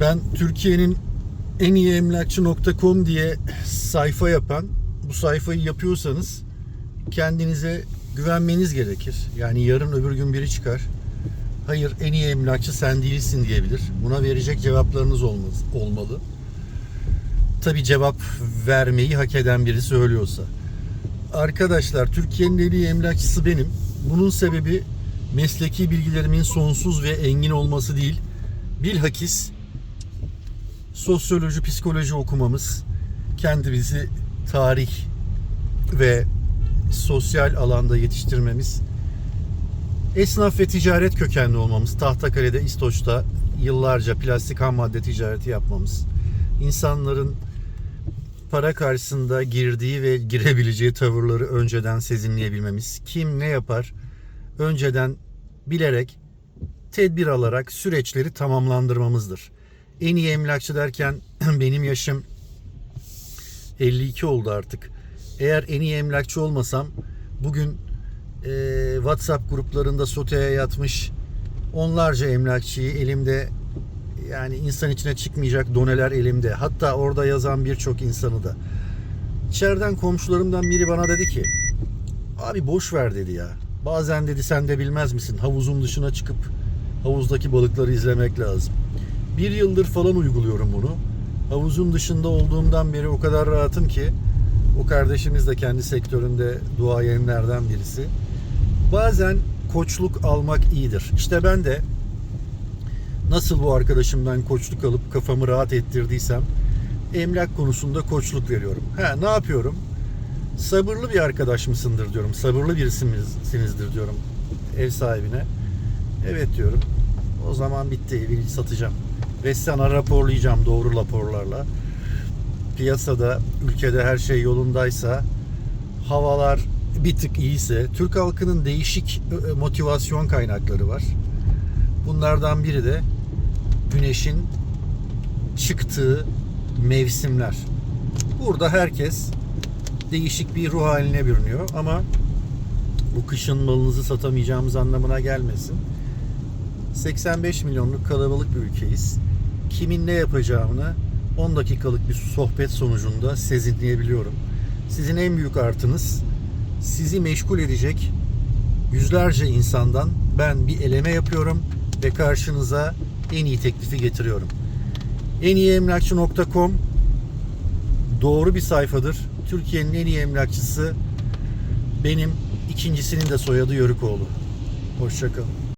Ben Türkiye'nin en iyi emlakçı.com diye sayfa yapan bu sayfayı yapıyorsanız kendinize güvenmeniz gerekir. Yani yarın öbür gün biri çıkar. Hayır en iyi emlakçı sen değilsin diyebilir. Buna verecek cevaplarınız olmaz, olmalı. Tabi cevap vermeyi hak eden biri söylüyorsa. Arkadaşlar Türkiye'nin en iyi emlakçısı benim. Bunun sebebi mesleki bilgilerimin sonsuz ve engin olması değil. Bilhakis sosyoloji, psikoloji okumamız, kendimizi tarih ve sosyal alanda yetiştirmemiz, esnaf ve ticaret kökenli olmamız, Tahtakale'de, İstoç'ta yıllarca plastik ham madde ticareti yapmamız, insanların para karşısında girdiği ve girebileceği tavırları önceden sezinleyebilmemiz, kim ne yapar önceden bilerek, tedbir alarak süreçleri tamamlandırmamızdır. En iyi emlakçı derken benim yaşım 52 oldu artık. Eğer en iyi emlakçı olmasam bugün e, WhatsApp gruplarında soteye yatmış onlarca emlakçıyı elimde yani insan içine çıkmayacak doneler elimde. Hatta orada yazan birçok insanı da. İçeriden komşularımdan biri bana dedi ki abi boş ver dedi ya. Bazen dedi sen de bilmez misin havuzun dışına çıkıp havuzdaki balıkları izlemek lazım. Bir yıldır falan uyguluyorum bunu. Havuzun dışında olduğumdan beri o kadar rahatım ki o kardeşimiz de kendi sektöründe duayenlerden birisi. Bazen koçluk almak iyidir. İşte ben de nasıl bu arkadaşımdan koçluk alıp kafamı rahat ettirdiysem emlak konusunda koçluk veriyorum. Ha ne yapıyorum? Sabırlı bir arkadaş mısındır diyorum. Sabırlı birisinizdir diyorum ev sahibine. Evet diyorum. O zaman bitti evi satacağım. Ve sana raporlayacağım doğru raporlarla. Piyasada, ülkede her şey yolundaysa, havalar bir tık iyiyse, Türk halkının değişik e, motivasyon kaynakları var. Bunlardan biri de güneşin çıktığı mevsimler. Burada herkes değişik bir ruh haline bürünüyor ama bu kışın malınızı satamayacağımız anlamına gelmesin. 85 milyonluk kalabalık bir ülkeyiz. Kimin ne yapacağını 10 dakikalık bir sohbet sonucunda sezinleyebiliyorum. Sizin en büyük artınız sizi meşgul edecek yüzlerce insandan ben bir eleme yapıyorum ve karşınıza en iyi teklifi getiriyorum. En iyi emlakçı.com doğru bir sayfadır. Türkiye'nin en iyi emlakçısı benim ikincisinin de soyadı Yörükoğlu. Hoşçakalın.